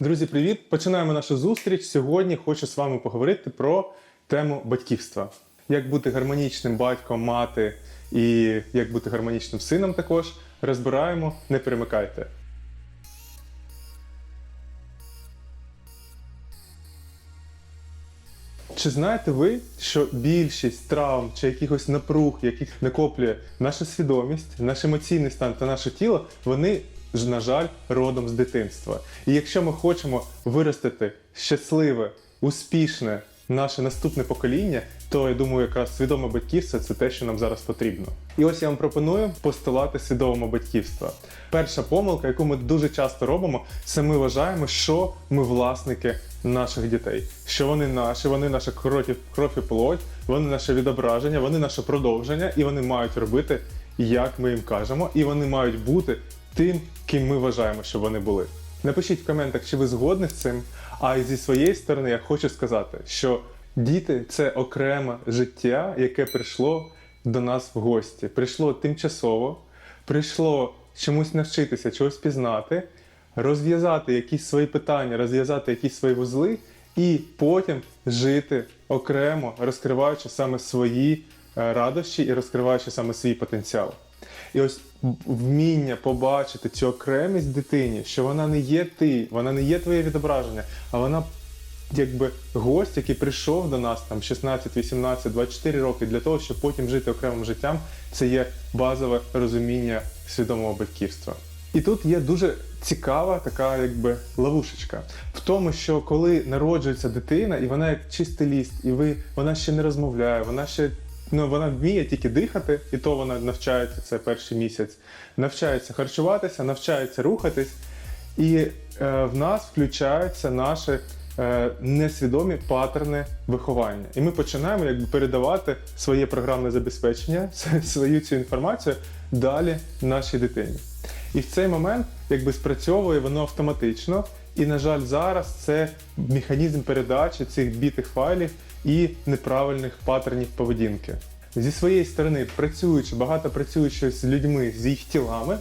Друзі, привіт! Починаємо нашу зустріч. Сьогодні хочу з вами поговорити про тему батьківства. Як бути гармонічним батьком, мати і як бути гармонічним сином також розбираємо, не перемикайте. Чи знаєте ви, що більшість травм чи якихось напруг, яких накоплює наша свідомість, наш емоційний стан та наше тіло, вони ж, на жаль, родом з дитинства. І якщо ми хочемо виростити щасливе, успішне наше наступне покоління, то я думаю, якраз свідоме батьківство це те, що нам зараз потрібно. І ось я вам пропоную постулати свідомого батьківства. Перша помилка, яку ми дуже часто робимо, це ми вважаємо, що ми власники наших дітей, що вони наші, вони наша кров і- плоть, вони наше відображення, вони наше продовження, і вони мають робити, як ми їм кажемо, і вони мають бути тим, ким ми вважаємо, що вони були. Напишіть в коментах, чи ви згодні з цим. А зі своєї сторони я хочу сказати, що діти це окреме життя, яке прийшло до нас в гості. Прийшло тимчасово, прийшло чомусь навчитися, чогось пізнати, розв'язати якісь свої питання, розв'язати якісь свої вузли, і потім жити окремо, розкриваючи саме свої е, радощі і розкриваючи саме свій потенціал. І ось вміння побачити цю окремість дитині, що вона не є ти, вона не є твоє відображення, а вона якби гость, який прийшов до нас там 16, 18, 24 роки для того, щоб потім жити окремим життям, це є базове розуміння свідомого батьківства. І тут є дуже цікава така якби ловушечка в тому, що коли народжується дитина, і вона як чистий ліст, і ви вона ще не розмовляє, вона ще ну вона вміє тільки дихати, і то вона навчається це перший місяць, навчається харчуватися, навчається рухатись, і е, в нас включаються наші е, несвідомі паттерни виховання. І ми починаємо якби передавати своє програмне забезпечення, свою цю інформацію далі нашій дитині. І в цей момент якби спрацьовує воно автоматично. І, на жаль, зараз це механізм передачі цих бітих файлів і неправильних паттернів поведінки. Зі своєї сторони, працюючи, багато працюючи з людьми, з їх тілами,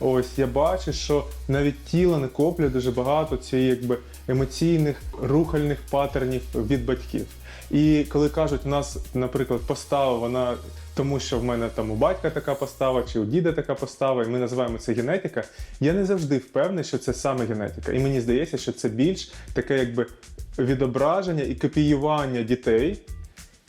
ось я бачу, що навіть тіло накоплює дуже багато цієї якби емоційних рухальних паттернів від батьків. І коли кажуть, у нас, наприклад, постава, вона тому, що в мене там у батька така постава, чи у діда така постава, і ми називаємо це генетика. Я не завжди впевнений, що це саме генетика. І мені здається, що це більш таке, якби відображення і копіювання дітей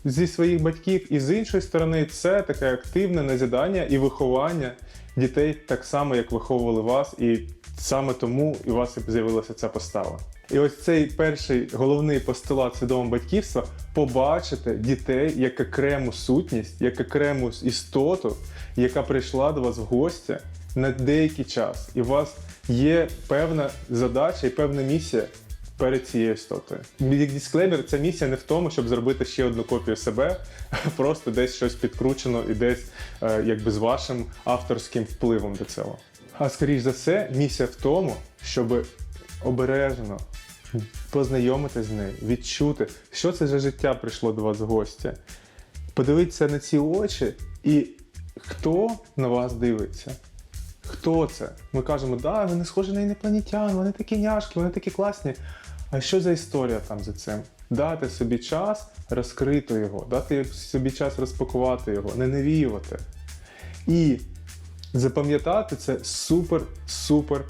зі своїх батьків, і з іншої сторони, це таке активне назідання і виховання дітей так само, як виховували вас, і саме тому у вас і з'явилася ця постава. І ось цей перший головний постулат свідомого батьківства побачити дітей як окрему сутність, як окрему істоту, яка прийшла до вас в гості на деякий час, і у вас є певна задача і певна місія перед цією істотою. Як дисклеймер, ця місія не в тому, щоб зробити ще одну копію себе, просто десь щось підкручено і десь е, якби з вашим авторським впливом до цього. А скоріш за все, місія в тому, щоб обережно познайомитись з нею, відчути, що це за життя прийшло до вас в гості. Подивитися на ці очі і хто на вас дивиться. Хто це? Ми кажемо, да, вони схожі на інопланетян, вони такі няшки, вони такі класні. А що за історія там за цим? Дати собі час розкрити його, дати собі час розпакувати його, не навіювати. І запам'ятати це супер-супер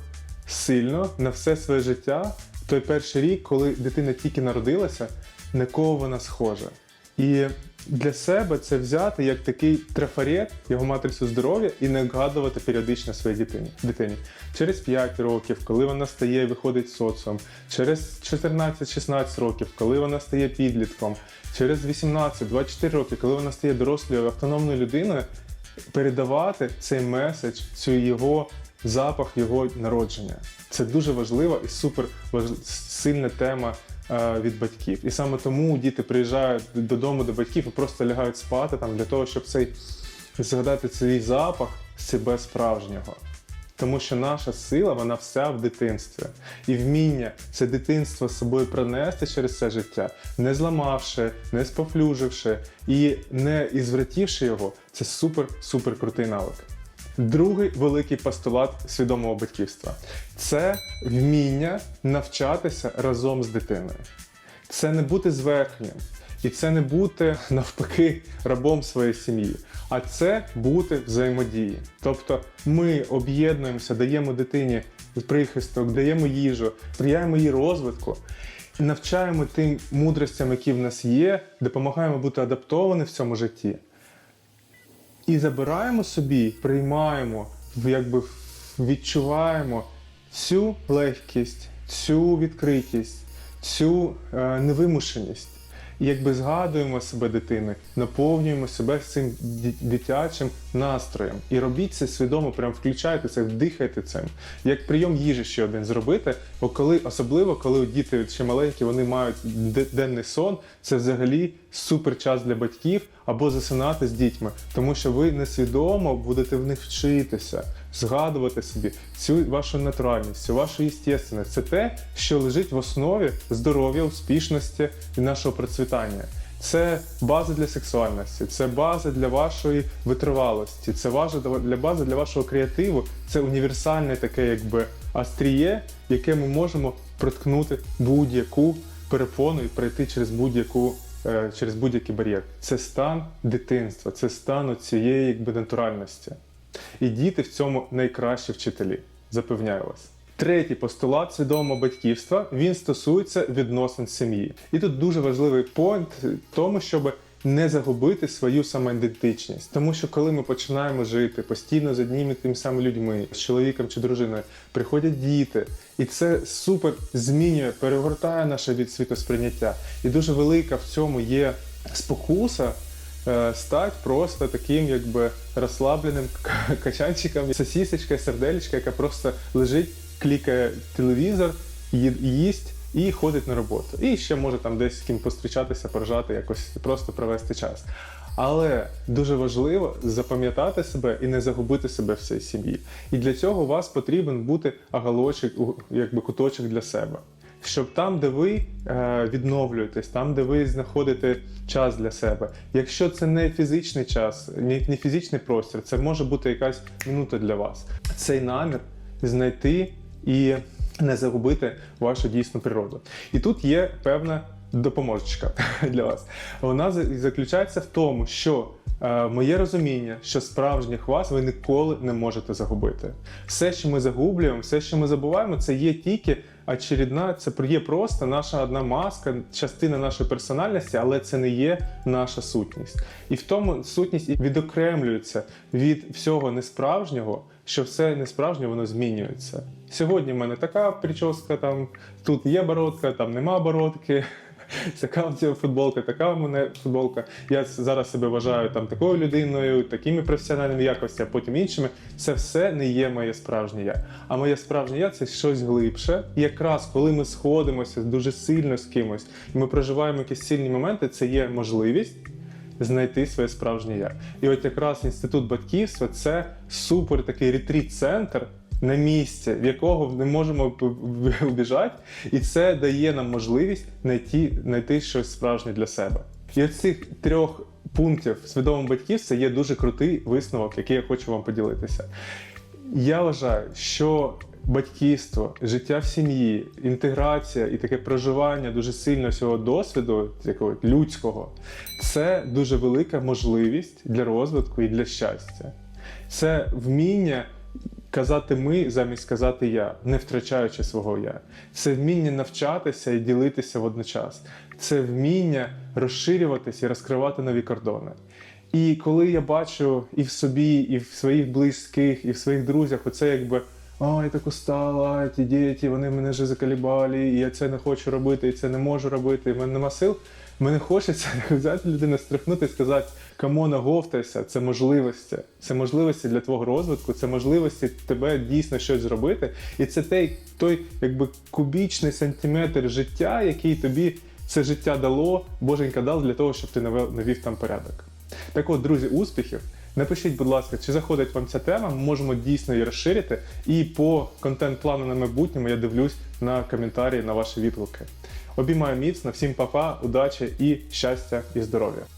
сильно на все своє життя. Той перший рік, коли дитина тільки народилася, на кого вона схожа. І для себе це взяти як такий трафарет, його матрицю здоров'я, і не вгадувати періодично своїй дитині. дитині. Через 5 років, коли вона стає виходить в соціум, через 14-16 років, коли вона стає підлітком, через 18-24 роки, коли вона стає дорослою автономною людиною, передавати цей меседж, цю його запах його народження. Це дуже важлива і супер сильна тема від батьків. І саме тому діти приїжджають додому до батьків і просто лягають спати там для того, щоб цей згадати цей запах себе справжнього. Тому що наша сила, вона вся в дитинстві. І вміння це дитинство з собою пронести через це життя, не зламавши, не спофлюживши і не ізвратівши його, це супер-супер крутий навик. Другий великий постулат свідомого батьківства це вміння навчатися разом з дитиною. Це не бути зверхнім, і це не бути навпаки рабом своєї сім'ї, а це бути взаємодії. Тобто ми об'єднуємося, даємо дитині прихисток, даємо їжу, сприяємо її розвитку. Навчаємо тим мудростям, які в нас є, допомагаємо бути адаптовані в цьому житті. І забираємо собі, приймаємо, якби відчуваємо цю легкість, цю відкритість, цю е, невимушеність. І якби згадуємо себе дитини, наповнюємо себе цим дитячим настроєм. І робіть це свідомо, прям включайте це, вдихайте цим. Як прийом їжі ще один зробити, бо коли, особливо коли діти ще маленькі, вони мають де- денний сон, це взагалі супер час для батьків або засинати з дітьми, тому що ви несвідомо будете в них вчитися, згадувати собі цю вашу натуральність, цю вашу єстєственність. Це те, що лежить в основі здоров'я, успішності і нашого процвітання. Це база для сексуальності, це база для вашої витривалості, це база для бази для вашого креативу. Це універсальне таке, якби астріє, яке ми можемо проткнути будь-яку перепону і пройти через будь-яку е, через будь-який бар'єр. Це стан дитинства, це стан цієї якби натуральності. І діти в цьому найкращі вчителі, запевняю вас. Третій постулат свідомого батьківства він стосується відносин сім'ї. І тут дуже важливий поінт тому, щоб не загубити свою самоідентичність. Тому що коли ми починаємо жити постійно з одніми тими самими людьми, з чоловіком чи дружиною, приходять діти, і це супер змінює, перегортає наше від світосприйняття. І дуже велика в цьому є спокуса е, стать просто таким, якби розслабленим качанчиком, сосісочка, сердечка, яка просто лежить, клікає телевізор, їсть і ходить на роботу. І ще може там десь з ким пострічатися, поржати, якось просто провести час. Але дуже важливо запам'ятати себе і не загубити себе в цій сім'ї. І для цього у вас потрібен бути агалочок, якби куточок для себе. Щоб там, де ви е, відновлюєтесь, там, де ви знаходите час для себе. Якщо це не фізичний час, не, фізичний простір, це може бути якась минута для вас. Цей намір знайти і не загубити вашу дійсну природу. І тут є певна допоможечка для вас. Вона заключається в тому, що моє розуміння, що справжніх вас ви ніколи не можете загубити. Все, що ми загублюємо, все, що ми забуваємо, це є тільки очередна, це є просто наша одна маска, частина нашої персональності, але це не є наша сутність. І в тому сутність відокремлюється від всього несправжнього, що все несправжнє, воно змінюється. Сьогодні в мене така прическа, там тут є бородка, там нема бородки. Така в ця футболка, така в мене футболка. Я зараз себе вважаю там такою людиною, такими професіональними якостями, а потім іншими. Це все не є моє справжнє я. А моє справжнє я це щось глибше. І якраз коли ми сходимося дуже сильно з кимось, і ми проживаємо якісь сильні моменти, це є можливість знайти своє справжнє я. І от якраз інститут батьківства це супер такий ретріт-центр. На місці, в якого не можемо убіжати, і це дає нам можливість знайти, знайти щось справжнє для себе. І цих трьох пунктів свідомого батьківства є дуже крутий висновок, який я хочу вам поділитися. Я вважаю, що батьківство, життя в сім'ї, інтеграція і таке проживання дуже сильно цього досвіду, такого людського, це дуже велика можливість для розвитку і для щастя. Це вміння казати ми замість казати я, не втрачаючи свого я. Це вміння навчатися і ділитися водночас. Це вміння розширюватися і розкривати нові кордони. І коли я бачу і в собі, і в своїх близьких, і в своїх друзях, оце якби. Я так устала, ті діти, вони мене вже закалібали, і я це не хочу робити, і це не можу робити, і в мене нема сил. Мені хочеться взяти людину, стрихнути і сказати, кому наговтайся, це можливості. Це можливості для твого розвитку, це можливості тебе дійсно щось зробити. І це той, той якби кубічний сантиметр життя, який тобі це життя дало, боженька дав для того, щоб ти навів там порядок. Так от, друзі, успіхів! Напишіть, будь ласка, чи заходить вам ця тема, ми можемо дійсно її розширити. І по контент-плану на майбутньому я дивлюсь на коментарі на ваші відгуки. Обіймаю міцно, всім па-па, удачі і щастя і здоров'я!